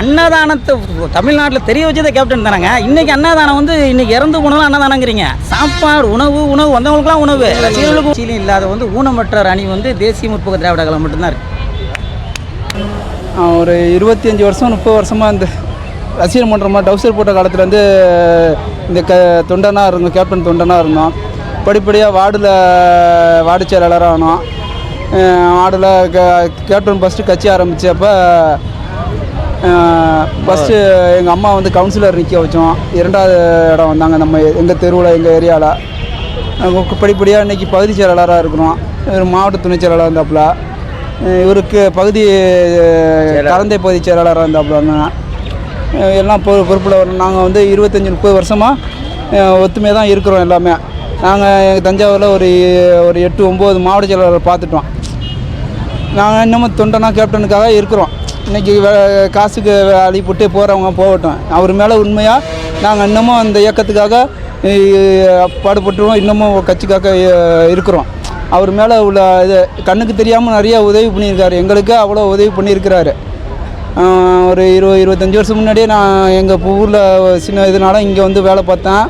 அன்னதானத்தை தமிழ்நாட்டில் தெரிய வச்சதே கேப்டன் தானங்க? இன்னைக்கு அன்னதானம் வந்து இன்னைக்கு இறந்து போனாலும் அன்னதானங்கிறீங்க. சாப்பாடு உணவு உணவு வந்தவங்களுக்குலாம் உணவு. ரசிகர்களுக்கும் சீலம் இல்லாத வந்து ஊனமற்ற அணி வந்து தேசிய முற்போக்கு திராவிட கழகம் மட்டும்தான் இருக்கு. ஒரு இருபத்தி அஞ்சு வருஷம் முப்பது வருஷமாக இந்த ரசிகர் மன்றமாக டவுசர் போட்ட காலத்துலேருந்து இந்த க தொண்டனாக இருந்தோம் கேப்டன் தொண்டனாக இருந்தோம். படிப்படியாக வார்டில் வார்டு செயலாளராக ஆனோம். வார்டில் கேப்டன் ஃபஸ்ட்டு கட்சி ஆரம்பித்தப்ப ஃபஸ்ட்டு எங்கள் அம்மா வந்து கவுன்சிலர் நிற்க வச்சோம். இரண்டாவது இடம் வந்தாங்க நம்ம எங்கள் தெருவில் எங்கள் ஏரியாவில் படிப்படியாக இன்றைக்கி பகுதி செயலாளராக இருக்கிறோம். இவர் மாவட்ட துணை செயலாளர் இருந்தாப்புல. இவருக்கு பகுதி அஹ், கலந்தை பகுதி செயலாளராக இருந்தாப்புல எல்லாம் பொ பொறுப்பில் வரணும் நாங்கள் வந்து இருபத்தஞ்சி முப்பது வருஷமாக ஒத்துமையாக தான் இருக்கிறோம் எல்லாமே. நாங்கள் எங்கள் தஞ்சாவூரில் ஒரு ஒரு எட்டு ஒம்பது மாவட்ட செயலாளர் பார்த்துட்டோம். நாங்கள் இன்னமும் தொண்டனா கேப்டனுக்காக இருக்கிறோம். இன்றைக்கி காசுக்கு அழி போகிறவங்க போகட்டும். அவர் மேலே உண்மையாக நாங்கள் இன்னமும் அந்த இயக்கத்துக்காக பாடுபட்டுருவோம். இன்னமும் கட்சிக்காக இருக்கிறோம். அவர் மேலே உள்ள இது கண்ணுக்கு தெரியாமல் நிறைய உதவி பண்ணியிருக்காரு. எங்களுக்கு அவ்வளோ உதவி பண்ணியிருக்கிறாரு. ஒரு இருபது இருபத்தஞ்சி வருஷம் முன்னாடியே நான் எங்கள் ஊரில் சின்ன இதனால இங்கே வந்து வேலை பார்த்தேன்.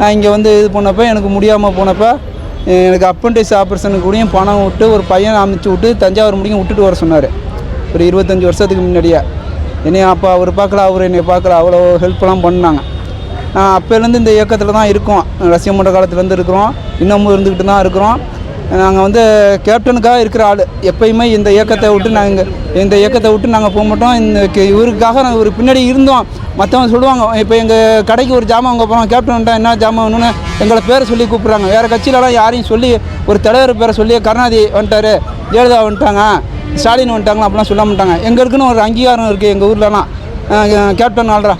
நான் இங்கே வந்து இது பண்ணப்போ எனக்கு முடியாமல் போனப்போ எனக்கு அப்பண்டிஸ் ஆப்ரேஷனுக்கு கூடயும் பணம் விட்டு ஒரு பையன் அமைச்சு விட்டு தஞ்சாவூர் முடியும் விட்டுட்டு வர சொன்னார். ஒரு இருபத்தஞ்சி வருஷத்துக்கு முன்னாடியே. என்னைய அப்போ அவர் பார்க்கல அவர் என்னை பார்க்கல. அவ்வளோ ஹெல்ப்லாம் பண்ணாங்க. நான் அப்போலேருந்து இந்த இயக்கத்தில் தான் இருக்கோம். ரசிக மன்ற காலத்துலேருந்து இருக்கிறோம். இன்னமும் இருந்துக்கிட்டு தான் இருக்கிறோம். நாங்கள் வந்து கேப்டனுக்காக இருக்கிற ஆள். எப்பயுமே இந்த இயக்கத்தை விட்டு நாங்கள் இந்த இயக்கத்தை விட்டு நாங்கள் போக மாட்டோம். இந்த கே- இவருக்காக நாங்கள் ஒரு பின்னாடி இருந்தோம். மற்றவங்க சொல்லுவாங்க இப்போ எங்கள் கடைக்கு ஒரு ஜாமான் வாங்க போகிறோம் கேப்டன் என்ன ஜாமான் வேணும்னு எங்களை பேரை சொல்லி கூப்பிட்றாங்க. வேறு கட்சியிலலாம் யாரையும் சொல்லி ஒரு தலைவர் பேரை சொல்லி கருணாநிதி வந்துட்டார் ஜெயலலிதா வந்துட்டாங்க. ஸ்டாலின் வந்துட்டாங்களா அப்படிலாம் சொல்ல மாட்டாங்க. எங்களுக்குன்னு ஒரு அங்கீகாரம் இருக்குது எங்கள் ஊர்லலாம். கேப்டன் ஆள்றா.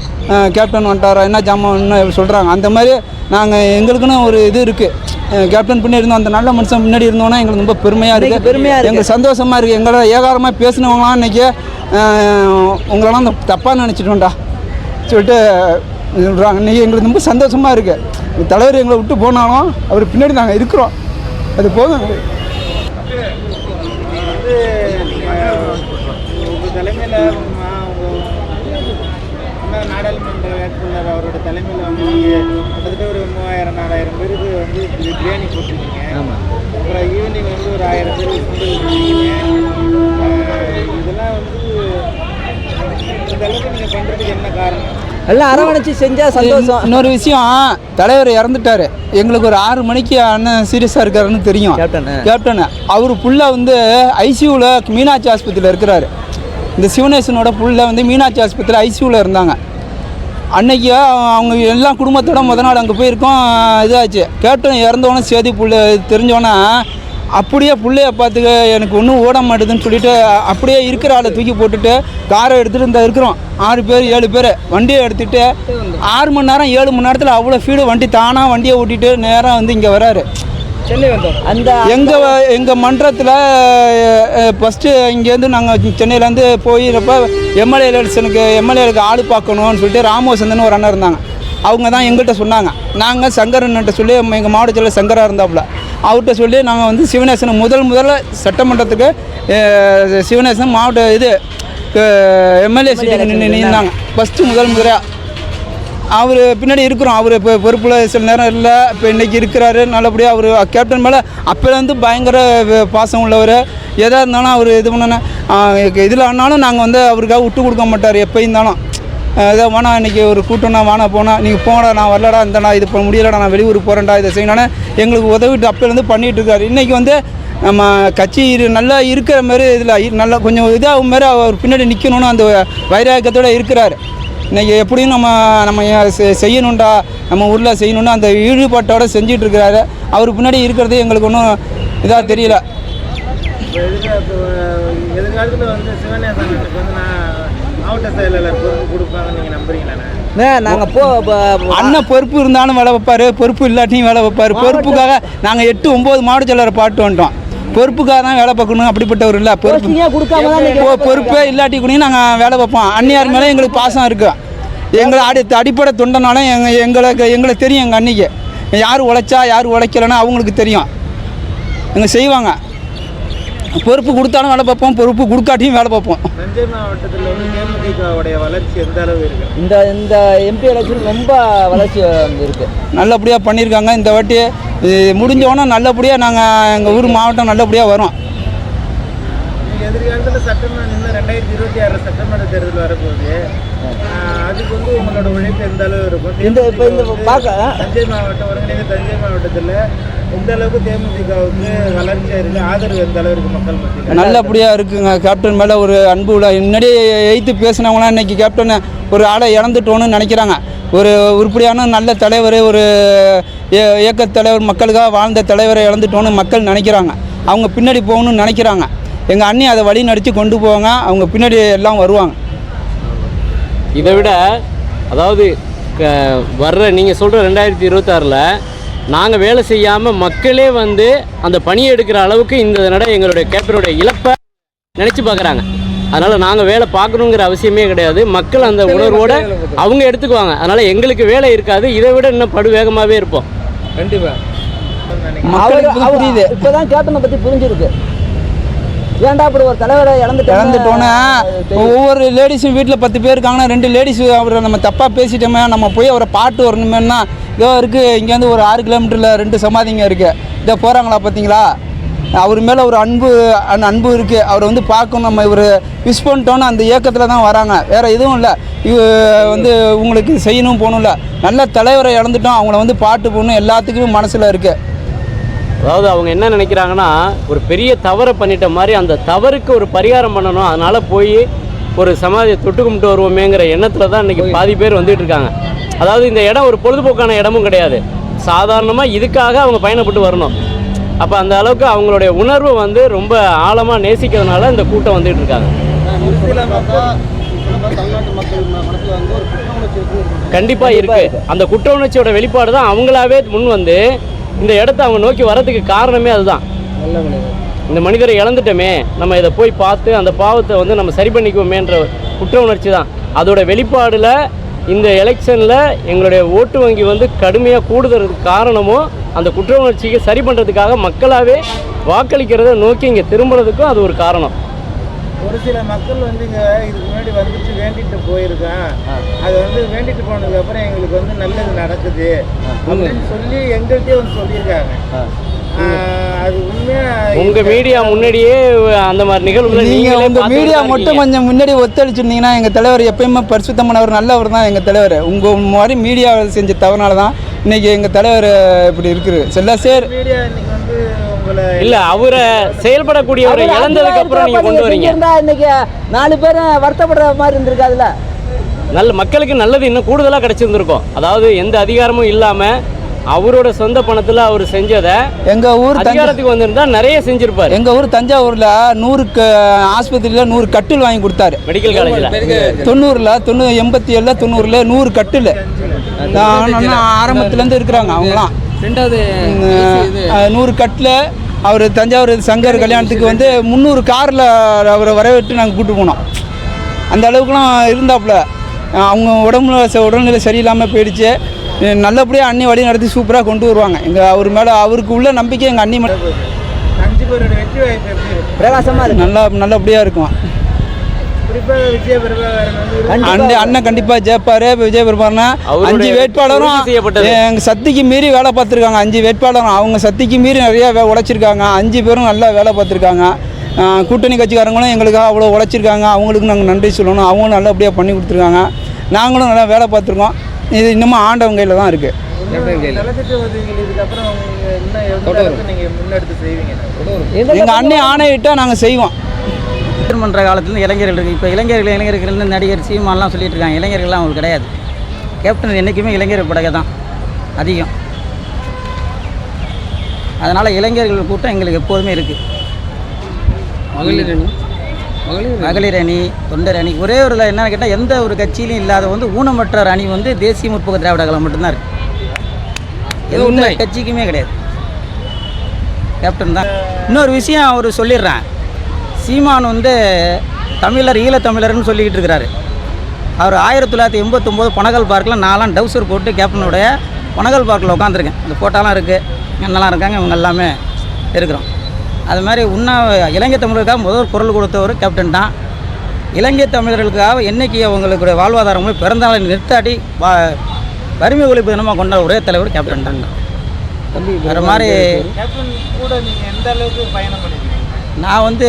கேப்டன் வந்துட்டாரா என்ன ஜாமான் சொல்கிறாங்க அந்த மாதிரி நாங்கள் எங்களுக்குன்னு ஒரு இது இருக்குது கேப்டன் பின்னாடி இருந்தோம். அந்த நல்ல மனுஷன் முன்னாடி இருந்தோம்னா எங்களுக்கு ரொம்ப பெருமையாக இருக்குது பெருமையா இருக்கு. எங்களுக்கு சந்தோஷமாக இருக்குது எங்களை ஏகாரமாக பேசினவங்களாம் இன்றைக்கி உங்களெல்லாம் இந்த தப்பாக நினச்சிட்டோம்டா. சொல்லிட்டு சொல்கிறாங்க இன்றைக்கி எங்களுக்கு ரொம்ப சந்தோஷமாக இருக்குது தலைவர் எங்களை விட்டு போனாலும் அவர் பின்னாடி நாங்கள் இருக்கிறோம். அது போதும். தலைமையில் உங்கள் நாடாளுமன்ற வேட்பாளர் அவரோட தலைமையில் வந்து கிட்டத்தட்ட ஒரு மூவாயிரம் நாலாயிரம் பேருக்கு வந்து பிரியாணி போட்டிருக்கீங்க. அப்புறம் ஈவினிங் வந்து ஒரு ஆயிரம் அஹ் இதெல்லாம் வந்து இந்த அளவுக்கு நீங்கள் பண்ணுறதுக்கு என்ன காரணம்? எல்லாம் அரவணைச்சு செஞ்சா சந்தோஷம். இன்னொரு விஷயம் தலைவர் இறந்துட்டாரு. எங்களுக்கு ஒரு ஆறு மணிக்கு அண்ணன் சீரியஸாக இருக்காருன்னு தெரியும். கேப்டன். கேப்டன் அவர் புள்ள வந்து ஐசியூவில் மீனாட்சி ஆஸ்பத்திரியில் இருக்கிறாரு. இந்த சிவனேசனோட புள்ள வந்து மீனாட்சி ஆஸ்பத்திரி ஐசியூவில் இருந்தாங்க. அன்னைக்கு அவங்க எல்லாம் குடும்பத்தோட முத நாள் அங்கே போயிருக்கோம். இதாச்சு. கேட்டோம் இறந்தவொடனே சேதி புள்ள தெரிஞ்சோன்னா அப்படியே பிள்ளைய பார்த்துக்க எனக்கு ஒன்றும் ஓட மாட்டேதுன்னு சொல்லிட்டு அப்படியே இருக்கிற ஆளை தூக்கி போட்டுட்டு காரை எடுத்துகிட்டு இந்த இருக்கிறோம். ஆறு பேர் ஏழு பேர். வண்டியை எடுத்துகிட்டு ஆறு மணி நேரம் ஏழு மணி நேரத்தில் அவ்வளோ ஃபீடு வண்டி தானாக வண்டியை ஓட்டிகிட்டு நேராக வந்து இங்கே வராரு. சென்னை வந்தோம் அந்த எங்கள் எங்கள் மன்றத்தில் ஃபஸ்ட்டு இங்கேருந்து நாங்கள் சென்னையிலேருந்து போயிறப்ப எம்எல்ஏ எலெக்ஷனுக்கு எம்எல்ஏக்கு ஆள் பார்க்கணும்னு சொல்லிட்டு ராமோசந்தன் ஒரு அண்ணன் இருந்தாங்க. அவங்க தான் எங்கள்கிட்ட சொன்னாங்க. நாங்கள் சங்கரன்ட்ட சொல்லி எங்கள் மாவட்டத்தில் சங்கராக இருந்தாப்புல. அவர்கிட்ட சொல்லி நாங்கள் வந்து சிவநேசன் முதல் முதல்ல சட்டமன்றத்துக்கு சிவநேசன் மாவட்ட இது எம்எல்ஏ சீட்டுக்கு நின்று நின்றாங்க ஃபஸ்ட்டு முதல் முறையாக அவர் பின்னாடி இருக்கிறோம். அவர் இப்போ பொறுப்பில் சில நேரம் இல்லை. இப்போ இன்றைக்கி இருக்கிறாரு. நல்லபடியாக அவர் கேப்டன் மேலே அப்போலேருந்து பயங்கர பாசம் உள்ளவர். எதாக இருந்தாலும் அவர் இது பண்ணணும் இதில் ஆனாலும் நாங்கள் வந்து அவருக்காக விட்டு கொடுக்க மாட்டார். எப்போ இருந்தாலும். ஏதோ வேணா இன்றைக்கி ஒரு கூட்டம்னா வானா போனா நீங்கள் போனடா நான் வரலடா இந்தடா இது பண்ண முடியலடா நான் வெளியூர் போகிறேன்டா இதை செய்யணும்னு எங்களுக்கு உதவிட்டு அப்போலேருந்து பண்ணிகிட்டு இருக்காரு. இன்றைக்கி வந்து நம்ம கட்சி நல்லா இருக்கிற மாதிரி இதில் நல்லா கொஞ்சம் இதாக மாதிரி அவர் பின்னாடி நிற்கணும்னு அந்த வைராக்கியத்தோடு இருக்கிறாரு. இன்றைக்கி எப்படியும் நம்ம நம்ம ஏன் செ- செய்யணும்டா. நம்ம ஊரில் செய்யணும்னு அந்த ஈடுபாட்டோட செஞ்சிட்டு இருக்கிறாரு அவர் பின்னாடி இருக்கிறது எங்களுக்கு ஒன்றும் இதாக தெரியல. நீங்கள் ப- அண்ணன் பொறுப்பு இருந்தாலும் வேலை வைப்பார் பொறுப்பு இல்லாட்டியும் வேலை வைப்பார். பொறுப்புக்காக நாங்கள் எட்டு ஒம்பது மாவட்ட செயலரை பாட்டு வந்துட்டோம். பொறுப்புக்காக தான் வேலை பார்க்கணும் அப்படிப்பட்டவர் இல்லை பொறுப்பு பொறுப்பே இல்லாட்டி கூட நாங்கள் வேலை வைப்போம் அந்நியார் மேலே எங்களுக்கு பாசம் இருக்குது எங்களை அடி அடிப்படை தொண்டனாலும் எங்கள் எங்களுக்கு எங்களுக்கு தெரியும் எங்கள் அன்னிக்கு. யார் உழைச்சா யார் உழைக்கலைன்னா அவங்களுக்கு தெரியும். எங்க செய்வாங்க. பொறுப்பு கொடுத்தாலும் வேலை பார்ப்போம் பொறுப்பு கொடுக்காட்டியும் வேலை பார்ப்போம். தஞ்சை மாவட்டத்தில் வந்து தேமுதிகவுடைய வளர்ச்சி எந்த அளவு இருக்கு? இந்த இந்த எம்பி எலெக்ஷன் ரொம்ப வளர்ச்சி இருக்கு. நல்லபடியாக பண்ணியிருக்காங்க. இந்த வாட்டி இது முடிஞ்சோன்னா நல்லபடியாக நாங்கள் எங்கள் ஊர் மாவட்டம் நல்லபடியாக வரும். எதிர்காலத்தில் சட்டமன்ற இன்னும் ரெண்டாயிரத்தி இருபத்தி ஆறு சட்டமன்ற தேர்தல் வரப்போகுது. அதுக்கு வந்து உங்களோட உழைப்பு எந்த அளவு இருக்கும்? இந்த இப்போ இந்த பார்க்க தஞ்சை மாவட்டம் ஒருங்கிணைந்த தஞ்சை மாவட்டத்தில் எந்த அளவுக்கு தேமுதிகவுக்கு வளர்ச்சியாக இருக்குது ஆதரவு எந்த அளவு இருக்குது மக்கள் மத்தியில்? நல்லபடியாக இருக்குங்க. கேப்டன் மேலே ஒரு அன்பு உள்ள முன்னாடியே எய்த்து பேசினவங்களாம் இன்னைக்கு கேப்டன் ஒரு ஆளை இழந்துட்டோன்னு நினைக்கிறாங்க. ஒரு உருப்படியான நல்ல தலைவர் ஒரு இய- இயக்கத் தலைவர் மக்களுக்காக வாழ்ந்த தலைவரை இழந்துட்டோன்னு மக்கள் நினைக்கிறாங்க. அவங்க பின்னாடி போகணும்னு நினைக்கிறாங்க. எங்கள் அண்ணி அதை வழி நடித்து கொண்டு போவாங்க. அவங்க பின்னாடி எல்லாம் வருவாங்க. இதை விட அதாவது வர்ற நீங்கள் சொல்கிற ரெண்டாயிரத்தி இருபத்தாறில் நாங்கள் வேலை செய்யாமல் மக்களே வந்து அந்த பணியை எடுக்கிற அளவுக்கு இந்த நட எங்களுடைய கேப்டனுடைய இழப்பை நினச்சி பார்க்குறாங்க. அதனால் நாங்கள் வேலை பார்க்கணுங்கிற அவசியமே கிடையாது. மக்கள் அந்த உணர்வோடு அவங்க எடுத்துக்குவாங்க. அதனால் எங்களுக்கு வேலை இருக்காது. இதை விட இன்னும் படு வேகமாகவே இருப்போம் புரியுது. இப்போதான் கேப்டனை பற்றி புரிஞ்சிருக்கு. ஏன்டா இப்படி ஒரு தலைவரை இழந்துட்டோம் இழந்துட்டோன்னா ஒவ்வொரு லேடிஸும் வீட்டில் பத்து பேர் இருக்காங்கன்னா ரெண்டு லேடிஸ் அவரை நம்ம தப்பாக பேசிட்டோமே நம்ம போய் அவரை பாட்டு வரணுமேனா இதோ இருக்குது இங்கேருந்து ஒரு ஆறு கிலோமீட்டரில் ரெண்டு சமாதிங்க இருக்குது இதோ போகிறாங்களா பார்த்தீங்களா அவர் மேலே ஒரு அன்பு அந்த அன்பு இருக்குது அவரை வந்து பார்க்கணும். நம்ம இவர் மிஸ் பண்ணிட்டோன்னு அந்த இயக்கத்தில் தான் வராங்க. வேறு எதுவும் இல்லை. இவ வந்து உங்களுக்கு செய்யணும் போகணும்ல. நல்ல தலைவரை இழந்துட்டோம். அவங்கள வந்து பாட்டு போகணும் எல்லாத்துக்குமே மனசில் இருக்குது அதாவது அவங்க என்ன நினைக்கிறாங்கன்னா ஒரு பெரிய தவறை பண்ணிட்ட மாதிரி அந்த தவறுக்கு ஒரு பரிகாரம் பண்ணணும். அதனால் போய் ஒரு சமாதியை தொட்டு கும்பிட்டு வருவோமேங்கிற எண்ணத்தில் தான் இன்றைக்கி பாதி பேர் வந்துட்டு இருக்காங்க. அதாவது இந்த இடம் ஒரு பொழுதுபோக்கான இடமும் கிடையாது. சாதாரணமாக இதுக்காக அவங்க பயணப்பட்டு வரணும். அப்போ அந்த அளவுக்கு அவங்களுடைய உணர்வு வந்து ரொம்ப ஆழமாக நேசிக்கிறதுனால இந்த கூட்டம் வந்துட்டு இருக்காங்க. கண்டிப்பாக இருக்கு. அந்த குற்ற உணர்ச்சியோட வெளிப்பாடு தான் அவங்களாவே முன் வந்து இந்த இடத்த அவங்க நோக்கி வரதுக்கு காரணமே அதுதான். இந்த மனிதரை இழந்துட்டோமே நம்ம இதை போய் பார்த்து அந்த பாவத்தை வந்து நம்ம சரி பண்ணிக்குவோமேன்ற குற்ற உணர்ச்சி தான். அதோட வெளிப்பாடில் இந்த எலெக்ஷனில் எங்களுடைய ஓட்டு வங்கி வந்து கடுமையாக கூடுதலுக்கு காரணமும் அந்த குற்ற உணர்ச்சிக்கு சரி பண்ணுறதுக்காக மக்களாகவே வாக்களிக்கிறத நோக்கி இங்கே திரும்புறதுக்கும் அது ஒரு காரணம். ஒரு சில மக்கள் வந்து இங்க இதுக்கு முன்னாடி வந்துச்சு வேண்டிட்டு போயிருக்கேன். அது வந்து வேண்டிட்டு போனதுக்கு அப்புறம் எங்களுக்கு வந்து நல்லது நடக்குது. அப்படின்னு சொல்லி எங்கள்கிட்டயே வந்து சொல்லியிருக்காங்க. அது உண்மையா உங்கள் மீடியா முன்னாடியே அந்த மாதிரி நிகழ்வுகளை நீங்க நீங்களே உங்க பார்த்துட்டு மீடியா மட்டும். கொஞ்சம் முன்னாடி ஒத்துழைச்சிருந்தீங்கன்னா எங்க தலைவர் எப்பயுமே பரிசுத்தமானவர் நல்லவர் தான் எங்க தலைவர். உங்க மாதிரி மீடியா செஞ்ச தவறுனால தான் இன்னைக்கு எங்க தலைவர் இப்படி இருக்குது. செல்ல சேர். மீடியா உங்களை இல்ல அவரை செயல்படக்கூடியவரை அவர் இழந்ததுக்கு அப்புறம் நீங்க கொண்டு வரீங்க. இன்னைக்கு நாலு பேரும் வருத்தப்படுற மாதிரி இருந்திருக்காதுல்ல? நல்ல மக்களுக்கு நல்லது இன்னும் கூடுதலாக கிடைச்சிருந்திருக்கும். அதாவது எந்த அதிகாரமும் இல்லாம அவரோட சொந்த பணத்துல அவர் செஞ்சதை எங்க ஊர் அதிகாரத்துக்கு வந்திருந்தா நிறைய செஞ்சிருப்பாரு. எங்க ஊர் தஞ்சாவூர்ல நூறு க ஆஸ்பத்திரியில நூறு கட்டில் வாங்கி கொடுத்தாரு. மெடிக்கல் காலேஜில் தொண்ணூறுல தொண்ணூறு எண்பத்தி ஏழுல தொண்ணூறுல நூறு கட்டில். ஆரம்பத்துல இருந்து இருக்கிறாங்க அவங்களாம். ரெண்டாவது நூறு கட்டில் அவர் தஞ்சாவூர் சங்கர் கல்யாணத்துக்கு வந்து முந்நூறு காரில் அவரை வரவேற்று நாங்கள் கூட்டு போனோம். அந்த அளவுக்குலாம் இருந்தாப்புல. அவங்க உடம்புல ச- உடல்நிலை சரியில்லாமல் போயிடுச்சு. நல்லபடியாக அண்ணி வழி நடத்தி சூப்பராக கொண்டு வருவாங்க. எங்கள் அவர் மேலே அவருக்கு உள்ள நம்பிக்கை எங்கள் அண்ணி மேல அஞ்சு பேரோட வெற்றி வாய்ப்பு எப்படி? இருக்கு பிரகாசமா இருக்கு நல்லா நல்லபடியாக இருக்கும் குறிப்பாக விஜய பிரபாகரன் வந்து அண்ணன் அண்ணன் கண்டிப்பாக ஜெயிப்பாரு. விஜய் அவருடைய அஞ்சு வேட்பாளரும். எங்கள் சக்திக்கு மீறி வேலை பார்த்துருக்காங்க. அஞ்சு வேட்பாளரும் அவங்க சக்திக்கு மீறி நிறையா வே உழைச்சிருக்காங்க. அஞ்சு பேரும் நல்லா வேலை பார்த்துருக்காங்க. கூட்டணி கட்சிக்காரங்களும் எங்களுக்காக அவ்வளோ உழைச்சிருக்காங்க. அவங்களுக்கு நாங்கள் நன்றி சொல்லணும். அவங்களும் நல்லபடியாக பண்ணி கொடுத்துருக்காங்க. நாங்களும் நல்லா வேலை பார்த்துருக்கோம். இது இன்னமும் ஆண்டவங்க கையில் தான் இருக்குது எங்கள் அண்ணன் ஆணையிட்டால் நாங்கள் செய்வோம். பண்ணுற காலத்துல இளைஞர்கள் இருக்குது இப்போ இளைஞர்கள் இளைஞர்கள்னு நடிகர் சீமான்லாம் சொல்லிட்டு இருக்காங்க இளைஞர்கள்லாம் அவங்களுக்கு கிடையாது. கேப்டன் என்றைக்குமே இளைஞர் படகை தான் அதிகம். அதனால் இளைஞர்கள் கூட்டம் எங்களுக்கு எப்போதுமே இருக்குது மகளிர் அணி? மகளிர் அணி? தொண்டர் அணி ஒரே ஒரு என்னன்னு கேட்டால் எந்த ஒரு கட்சியிலும் இல்லாத வந்து ஊனமற்ற அணி வந்து தேசிய முற்போக்கு திராவிட கழகம் மட்டும்தான் இருக்குது எந்த கட்சிக்குமே கிடையாது. கேப்டன் தான். இன்னொரு விஷயம் அவர் சொல்லிடுறேன். சீமான் வந்து தமிழர் ஈழத்தமிழர்னு சொல்லிக்கிட்டு இருக்கிறாரு. அவர் ஆயிரத்தி தொள்ளாயிரத்தி எண்பத்தொம்போது பனகல் பார்க்கில் நாலாம் டவுசர் போட்டு கேப்டனுடைய பனகல் பார்க்கில் உட்காந்துருக்கேன் அந்த ஃபோட்டோலாம் இருக்குது என்னெல்லாம் இருக்காங்க இவங்க எல்லாமே இருக்கிறோம். அது மாதிரி உண்ணா இலங்கை தமிழருக்காக முதல் குரல் கொடுத்தவர் கேப்டன் தான். இலங்கை தமிழர்களுக்காக என்னைக்கு அவங்களுடைய வாழ்வாதாரங்களும் பிறந்தாலை நிறுத்தாட்டி வா வறுமை ஒழிப்பு தினமாக கொண்ட ஒரே தலைவர் கேப்டன் தான். வேறு மாதிரி கேப்டன் கூட நீங்கள் எந்த அளவுக்கு பயணம் பண்ணிருக்கீங்க? நான் வந்து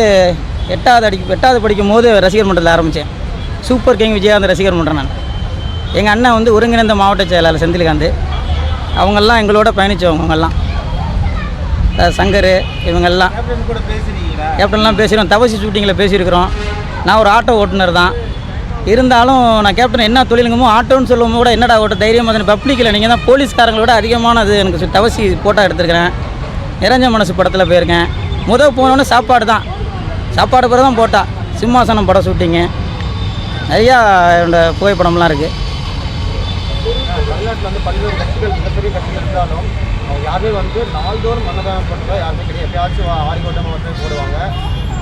எட்டாவது அடி எட்டாவது படிக்கும் போது ரசிகர் மன்றத்தில் ஆரம்பித்தேன் சூப்பர் கிங் விஜயகாந்த் ரசிகர் மன்றம் நான். எங்கள் அண்ணன் வந்து ஒருங்கிணைந்த மாவட்ட செயலாளர் செந்தில்காந்த். அவங்கெல்லாம் எங்களோட பயணித்தவங்க அவங்கெல்லாம். சங்கர் இவங்கெல்லாம். கேப்டன்லாம் பேசியிருக்கோம் தவசி ஷூட்டிங்கில் பேசியிருக்கிறோம். நான் ஒரு ஆட்டோ ஓட்டுநர் தான். இருந்தாலும் நான் கேப்டன் என்ன தொழிலுங்கமோ ஆட்டோன்னு சொல்லும் கூட என்னடா ஓட்ட தைரியமாக பப்ளிக்கில் நீங்கள் தான் போலீஸ்காரங்களோட அதிகமானது எனக்கு தவசி ஃபோட்டோ எடுத்திருக்கிறேன். நிறைஞ்ச மனசு படத்தில் போயிருக்கேன். முதல் போனோன்னே சாப்பாடு தான். சாப்பாடு பிறகு தான் போட்டா. சிம்மாசனம் படம் ஷூட்டிங்கு நிறையா என்னோட புகைப்படம்லாம் இருக்குது தமிழ்நாட்டில் வந்து பல்வேறு கட்சிகள் மிகப்பெரிய கட்சிகள் இருந்தாலும் அவங்க யாருமே வந்து நாள்தோறும் மன்னதானம் பண்ணுறதா யாருமே கிடையாது. எப்பயாச்சும் ஆரிகோட்டமாக வந்து போடுவாங்க.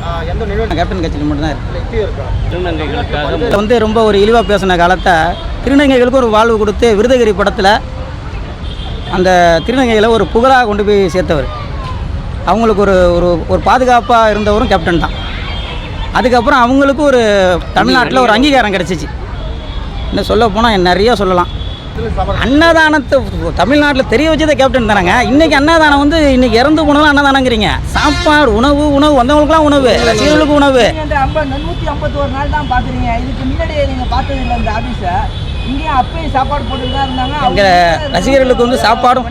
ஆஹ் எந்த நிகழ்வு கேப்டன் கட்சியில் மட்டும்தான் இருக்கா? வந்து ரொம்ப ஒரு இழிவாக பேசின காலத்தை திருநங்கைகளுக்கு ஒரு வாழ்வு கொடுத்து விருதகிரி படத்தில் அந்த திருநங்கைகளை ஒரு புகழாக கொண்டு போய் சேர்த்தவர். அவங்களுக்கு ஒரு ஒரு ஒரு பாதுகாப்பாக இருந்தவரும் கேப்டன் தான். அதுக்கப்புறம் அவங்களுக்கு ஒரு தமிழ்நாட்டில் ஒரு அங்கீகாரம் கிடச்சிச்சு. இன்னும் சொல்ல போனால் நிறைய சொல்லலாம். அன்னதானத்தை தமிழ்நாட்டில் தெரிய வச்சதே கேப்டன் தானேங்க. இன்றைக்கி அன்னதானம் வந்து இன்றைக்கி இறந்து போனதும் அன்னதானங்கிறீங்க. சாப்பாடு உணவு உணவு வந்தவங்களுக்குலாம் உணவு ரசிகர்களுக்கு உணவு. நூற்றி ஐம்பத்தோரு நாள் தான் பார்க்குறீங்க இதுக்கு முன்னாடியே நீங்கள் பார்த்தது இல்லை இந்த ஆஃபீஸை இங்கேயும் அப்பயும் சாப்பாடு போட்டுட்டு தான் இருந்தாங்க. ரசிகர்களுக்கு வந்து சாப்பாடும்